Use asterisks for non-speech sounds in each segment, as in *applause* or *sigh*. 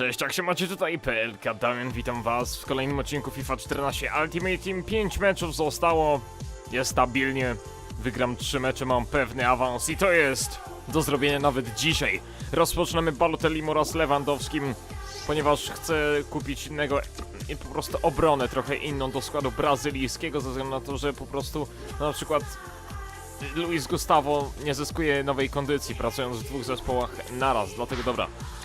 Cześć, jak się macie tutaj? PLK Damian, witam was w kolejnym odcinku FIFA 14 Ultimate Team. 5 meczów zostało, jest stabilnie, wygram 3 mecze, mam pewny awans i to jest do zrobienia nawet dzisiaj. Rozpoczynamy Balotelli oraz Lewandowskim, ponieważ chcę kupić innego, i po prostu obronę trochę inną do składu brazylijskiego, ze względu na to, że po prostu no, na przykład Luis Gustavo nie zyskuje nowej kondycji, pracując w dwóch zespołach naraz, dlatego dobra,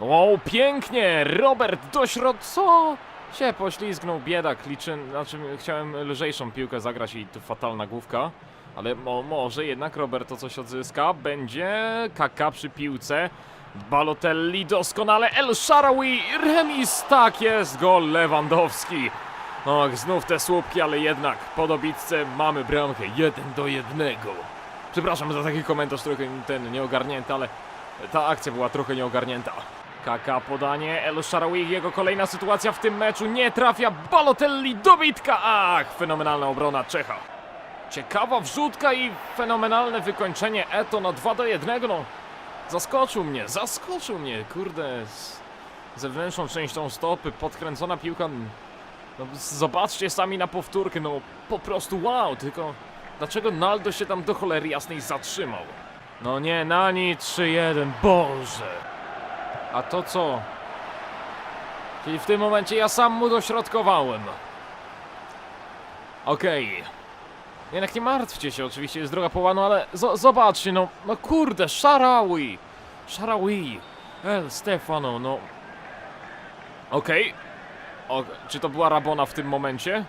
O, pięknie! Robert do środ... Co? Się poślizgnął, biedak, liczy... Znaczy, chciałem lżejszą piłkę zagrać i tu fatalna główka. Ale mo może jednak Robert to coś odzyska. Będzie Kaka przy piłce. Balotelli doskonale. El Sharawi, remis, tak jest, gol Lewandowski. Och, znów te słupki, ale jednak po dobitce mamy bramkę. Jeden do jednego. Przepraszam za taki komentarz trochę ten nieogarnięty, ale ta akcja była trochę nieogarnięta. Kaka podanie, El Sharawi, jego kolejna sytuacja w tym meczu, nie trafia, Balotelli, dobitka, ach, fenomenalna obrona Czecha. Ciekawa wrzutka i fenomenalne wykończenie Eto na 2 do 1, no. Zaskoczył mnie, zaskoczył mnie, kurde, z zewnętrzną częścią stopy, podkręcona piłka, no, zobaczcie sami na powtórkę, no po prostu wow, tylko dlaczego Naldo się tam do cholery jasnej zatrzymał? No nie, Nani 3-1, Boże! A to co? Czyli w tym momencie ja sam mu dośrodkowałem. Okej. Jednak nie martwcie się, oczywiście jest droga poła, no ale zo- zobaczcie, no, no kurde, Sharawi! Sharawi! El Stefano, no... Okej. O, czy to była Rabona w tym momencie?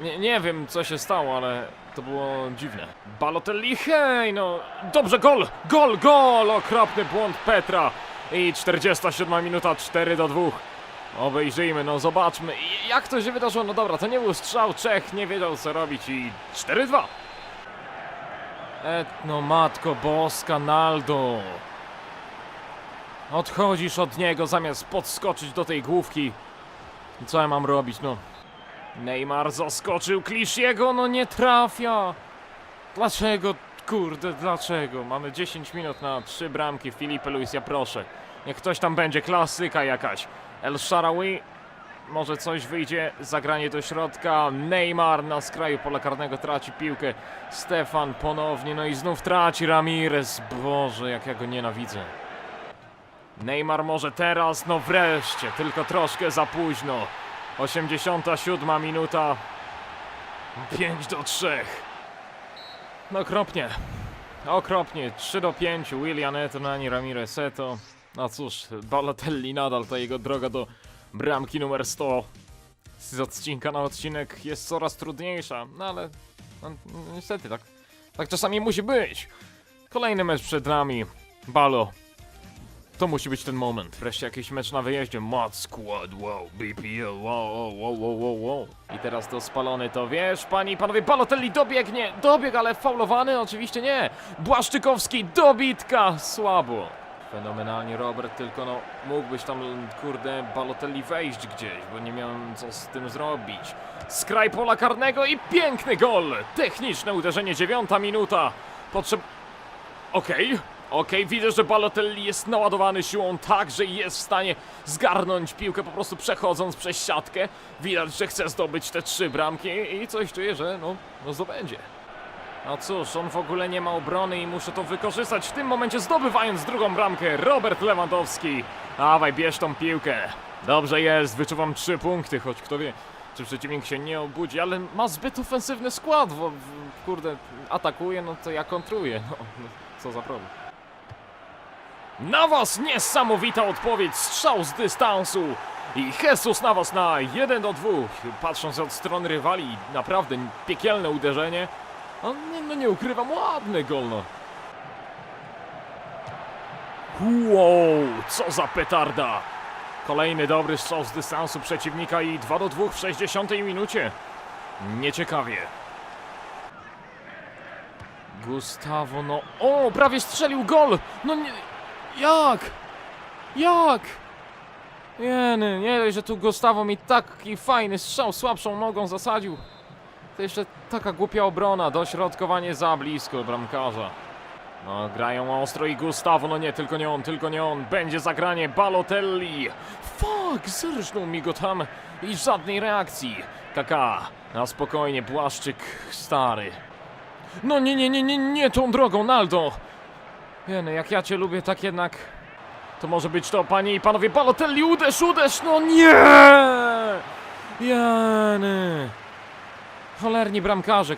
Nie, nie wiem co się stało, ale to było dziwne. Balotelli, hej, no dobrze, gol, gol, gol, okropny błąd Petra. I 47 minuta, 4 do 2. Obejrzyjmy, no zobaczmy, jak to się wydarzyło, no dobra, to nie był strzał, Czech nie wiedział co robić i 4-2. Et, no matko boska, Naldo. Odchodzisz od niego zamiast podskoczyć do tej główki. Co ja mam robić, no? Neymar zaskoczył Klisziego, no nie trafia! Dlaczego, kurde, dlaczego? Mamy 10 minut na trzy bramki, Filipe Luis, ja proszę. Niech ktoś tam będzie, klasyka jakaś. El Sharawi, może coś wyjdzie, zagranie do środka, Neymar na skraju pola karnego traci piłkę, Stefan ponownie, no i znów traci Ramirez, Boże, jak ja go nienawidzę. Neymar może teraz, no wreszcie, tylko troszkę za późno. 87 minuta. 5 do 3. Okropnie. Okropnie. 3 do 5. William Eto, Nani Ramirez Eto. No cóż, Balotelli nadal ta jego droga do bramki numer 100 z odcinka na odcinek jest coraz trudniejsza. No ale no, niestety tak, tak czasami musi być. Kolejny mecz przed nami. Balo, to musi być ten moment. Wreszcie jakiś mecz na wyjeździe. Mod Squad, wow, BPL, wow, wow, wow, wow, wow. I teraz to spalony to, wiesz, panie i panowie, Balotelli dobiegnie, dobieg, ale faulowany? Oczywiście nie. Błaszczykowski, dobitka, słabo. Fenomenalnie Robert, tylko no, mógłbyś tam, kurde, Balotelli wejść gdzieś, bo nie miałem co z tym zrobić. Skraj pola karnego i piękny gol! Techniczne uderzenie, dziewiąta minuta. Potrzeb... Okej, okej, widzę, że Balotelli jest naładowany siłą tak, że jest w stanie zgarnąć piłkę po prostu przechodząc przez siatkę. Widać, że chce zdobyć te trzy bramki i coś czuję, że no, no zdobędzie. No cóż, on w ogóle nie ma obrony i muszę to wykorzystać w tym momencie zdobywając drugą bramkę. Robert Lewandowski. Dawaj, bierz tą piłkę. Dobrze jest, wyczuwam trzy punkty, choć kto wie, czy przeciwnik się nie obudzi, ale ma zbyt ofensywny skład, bo kurde, atakuje, no to ja kontruję. No, *laughs* no co za problem. Navas, niesamowita odpowiedź, strzał z dystansu. I Jesus Navas na 1 do 2. Patrząc od strony rywali, naprawdę piekielne uderzenie. No nie, no nie ukrywam, ładny gol, no. Wow, co za petarda. Kolejny dobry strzał z dystansu przeciwnika i 2 do 2 w 60 minucie. Nieciekawie. Gustavo, no... O, prawie strzelił gol! No nie... Jak? Jak? Jeny, nie dość, że tu Gustavo mi taki fajny strzał słabszą nogą zasadził. To jeszcze taka głupia obrona, dośrodkowanie za blisko bramkarza. No, grają ostro i Gustavo, no nie, tylko nie on, tylko nie on. Będzie zagranie Balotelli. Fuck, zerżnął mi go tam i żadnej reakcji. Kaka, na spokojnie, Błaszczyk stary. No nie, nie, nie, nie, nie tą drogą, Naldo. Jeny, jak ja cię lubię, tak jednak... To może być to, panie i panowie, Balotelli, uderz, uderz, no nie! Jeny. Cholerni bramkarze.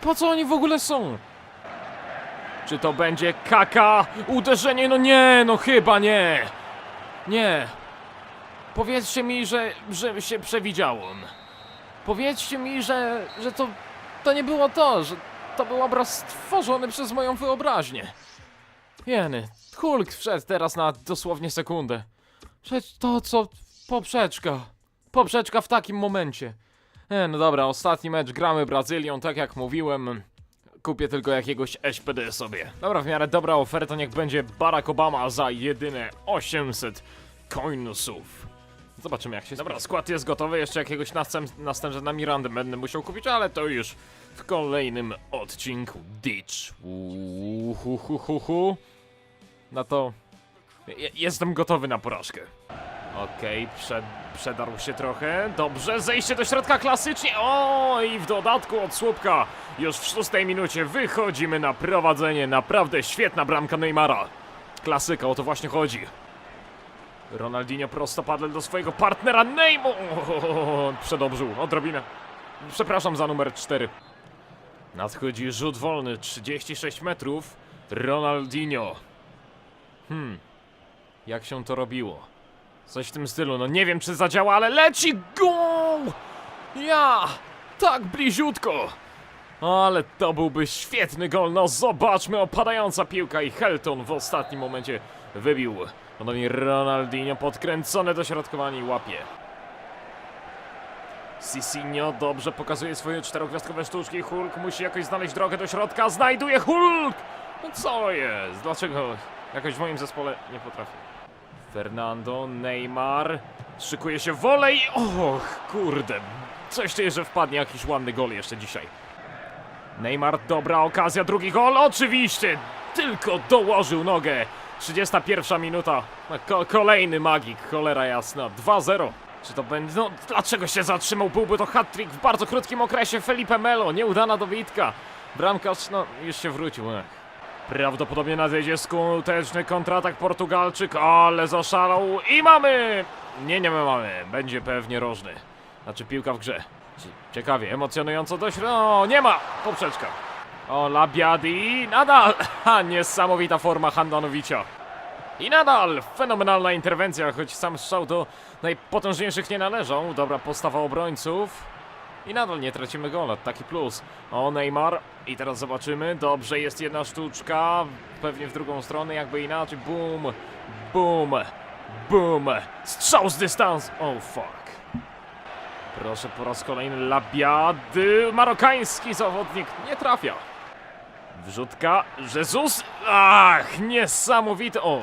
Po co oni w ogóle są? Czy to będzie kaka? Uderzenie? No nie, no chyba nie. Nie. Powiedzcie mi, że, że się przewidziałem. Powiedzcie mi, że, że to, to nie było to, że to był obraz stworzony przez moją wyobraźnię. Jeny, Hulk wszedł teraz na dosłownie sekundę. Przecież to co poprzeczka. Poprzeczka w takim momencie. E, no dobra, ostatni mecz gramy Brazylią, tak jak mówiłem. Kupię tylko jakiegoś SPD sobie. Dobra, w miarę dobra oferta, niech będzie Barack Obama za jedyne 800 coinusów. Zobaczymy jak się... Dobra, skład jest gotowy, jeszcze jakiegoś następ, następca na Mirandę będę musiał kupić, ale to już w kolejnym odcinku. Ditch. Uhuhuhu. No to... je- Jestem gotowy na porażkę. Okej, przed, przedarł się trochę. Dobrze, zejście do środka klasycznie. O, i w dodatku od słupka. Już w szóstej minucie wychodzimy na prowadzenie. Naprawdę świetna bramka Neymara. Klasyka, o to właśnie chodzi. Ronaldinho prostopadle do swojego partnera Neymar. Przedobrzył, odrobinę. Przepraszam za numer 4. Nadchodzi rzut wolny, 36 metrów. Ronaldinho. Hmm. Jak się to robiło? Coś w tym stylu, no nie wiem czy zadziała, ale leci gol! Ja! Tak bliziutko! Ale to byłby świetny gol, no zobaczmy, opadająca piłka i Helton w ostatnim momencie wybił. Ponownie Ronaldinho podkręcone dośrodkowanie i łapie. Sisinho dobrze pokazuje swoje czterogwiazdkowe sztuczki. Hulk musi jakoś znaleźć drogę do środka. Znajduje Hulk! No co jest? Dlaczego jakoś w moim zespole nie potrafię? Fernando, Neymar. Szykuje się wolej. Och, kurde. Coś czuję, że wpadnie jakiś ładny gol jeszcze dzisiaj. Neymar, dobra okazja, drugi gol. Oczywiście, tylko dołożył nogę. 31 minuta. Ko kolejny magik, cholera jasna. 2-0. Czy to będzie. No, dlaczego się zatrzymał? Byłby to hat-trick w bardzo krótkim okresie. Felipe Melo, nieudana dobitka. Bramkarz, no, już się wrócił. Ech. Prawdopodobnie nadejdzie skuteczny kontratak Portugalczyk, ale zaszalał i mamy! Nie, nie my mamy, będzie pewnie rożny. Znaczy piłka w grze. Cie- Ciekawie, emocjonująco dość. No, nie ma! Poprzeczka. O, Labiadi, nadal! *laughs* Ha, niesamowita forma Handanowicza. I nadal fenomenalna interwencja, choć sam strzał do najpotężniejszych nie należą. Dobra postawa obrońców. I nadal nie tracimy gola, taki plus. O, Neymar. I teraz zobaczymy. Dobrze, jest jedna sztuczka. Pewnie w drugą stronę, jakby inaczej. Boom, boom, boom. Strzał z dystansu. Oh, fuck. Proszę po raz kolejny Labiady. Marokański zawodnik nie trafia. Wrzutka. Jezus. Ach, niesamowite. O.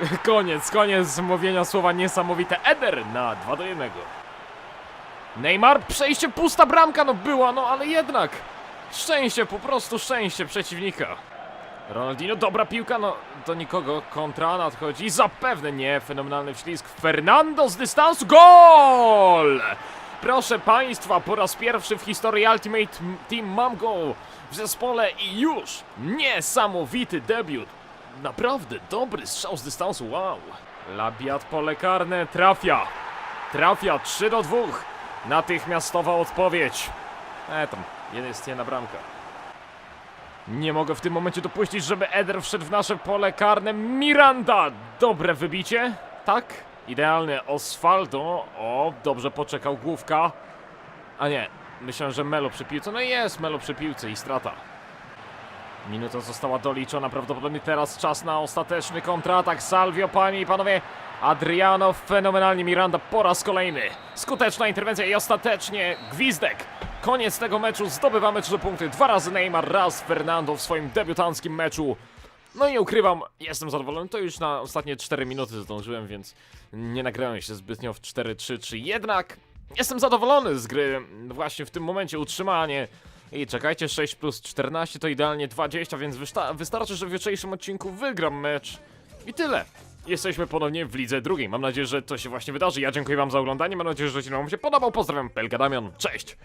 *laughs* Koniec, koniec mówienia słowa niesamowite. Eder na 2 do 1. Neymar, przejście, pusta bramka, no była, no ale jednak. Szczęście, po prostu szczęście przeciwnika. Ronaldinho, dobra piłka, no do nikogo, kontra nadchodzi, zapewne nie, fenomenalny wślizg. Fernando z dystansu, gol! Proszę Państwa, po raz pierwszy w historii Ultimate Team mam go w zespole i już niesamowity debiut. Naprawdę dobry strzał z dystansu, wow. Labiat pole karne trafia. Trafia 3 do 2. Natychmiastowa odpowiedź. E, tam jest jedna bramka. Nie mogę w tym momencie dopuścić, żeby Eder wszedł w nasze pole karne. Miranda! Dobre wybicie. Tak? Idealne. Osvaldo. O, dobrze poczekał główka. A nie, myślałem, że Melo przy piłce. No jest Melo przy piłce i strata. Minuta została doliczona. Prawdopodobnie teraz czas na ostateczny kontratak. Salvio, panie i panowie. Adriano fenomenalnie Miranda po raz kolejny. Skuteczna interwencja i ostatecznie gwizdek. Koniec tego meczu, zdobywamy trzy punkty. Dwa razy Neymar, raz Fernando w swoim debiutanckim meczu. No i ukrywam, jestem zadowolony. To już na ostatnie 4 minuty zdążyłem, więc nie nagrałem się zbytnio w 4-3-3. Jednak jestem zadowolony z gry. Właśnie w tym momencie utrzymanie. I czekajcie, 6 plus 14 to idealnie 20, więc wysta- wystarczy, że w jutrzejszym odcinku wygram mecz. I tyle. Jesteśmy ponownie w lidze drugiej. Mam nadzieję, że to się właśnie wydarzy. Ja dziękuję wam za oglądanie. Mam nadzieję, że odcinek wam się podobał. Pozdrawiam, Pelga Damian. Cześć!